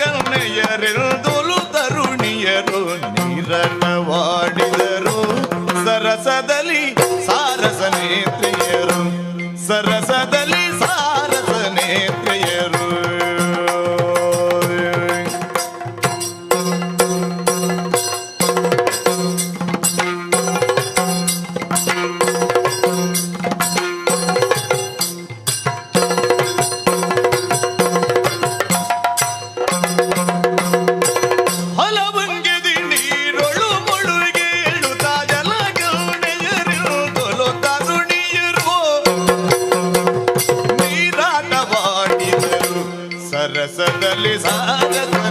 ಕನ್ನೆಯರೆಲ್ದೊಲು ತರುಣಿಯರು ನೀರನವಾಡಿದರು. ಸರಸದಲ್ಲಿ ಸಾರಸ ನೇತ್ರಿಯರು ಸರಸದಲ್ಲಿ ಸಾರಸ ನೇತ್ರಿ رسد لسعادة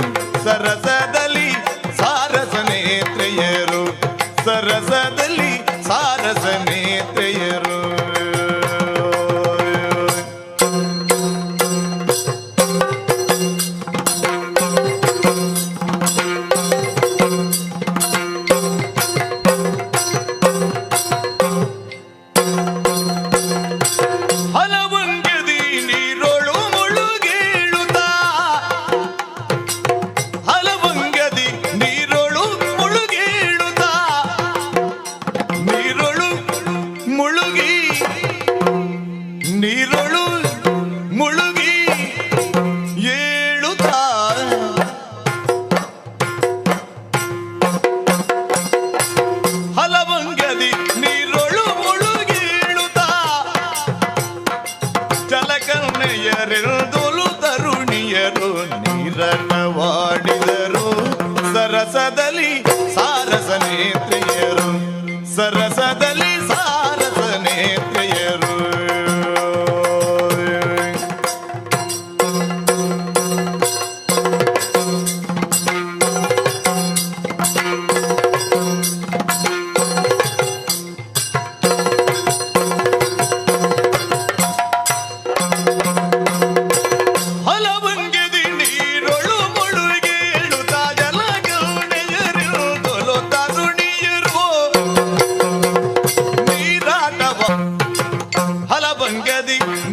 தருணியரில் தொழு தருணியரு நிரணவாடி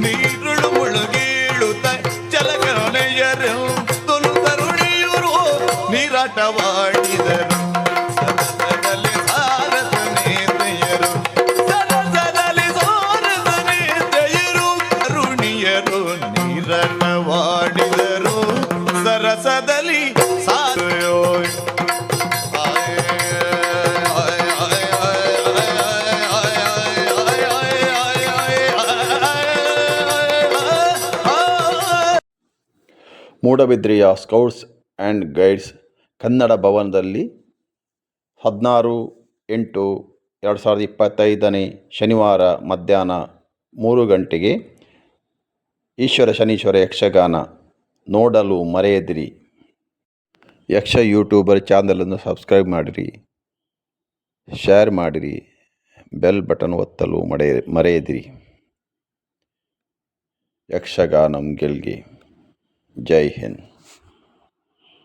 ಬೀರುಳು ಮುಳುಗೀಳುತ್ತ ಜಲಗಣೆಯರು ತುಲು ತರುಣಿಯರು ನೀರಾಟವ ಮೂಡಬಿದ್ರಿಯ ಸ್ಕೌಟ್ಸ್ ಆ್ಯಂಡ್ ಗೈಡ್ಸ್ ಕನ್ನಡ ಭವನದಲ್ಲಿ ಹದಿನಾರು ಎಂಟು ಎರಡು ಸಾವಿರದ ಇಪ್ಪತ್ತೈದನೇ ಶನಿವಾರ ಮಧ್ಯಾಹ್ನ ಮೂರು ಗಂಟೆಗೆ ಈಶ್ವರ ಶನೀಶ್ವರ ಯಕ್ಷಗಾನ ನೋಡಲು ಮರೆಯದಿರಿ. ಯಕ್ಷ ಯೂಟ್ಯೂಬರ್ ಚಾನಲನ್ನು ಸಬ್ಸ್ಕ್ರೈಬ್ ಮಾಡಿರಿ. ಶೇರ್ ಮಾಡಿರಿ. ಬೆಲ್ ಬಟನ್ ಒತ್ತಲು ಮಡೆಯ ಮರೆಯದಿರಿ. ಯಕ್ಷಗಾನಂ ಗೆಲ್ಗೆ जय हिंद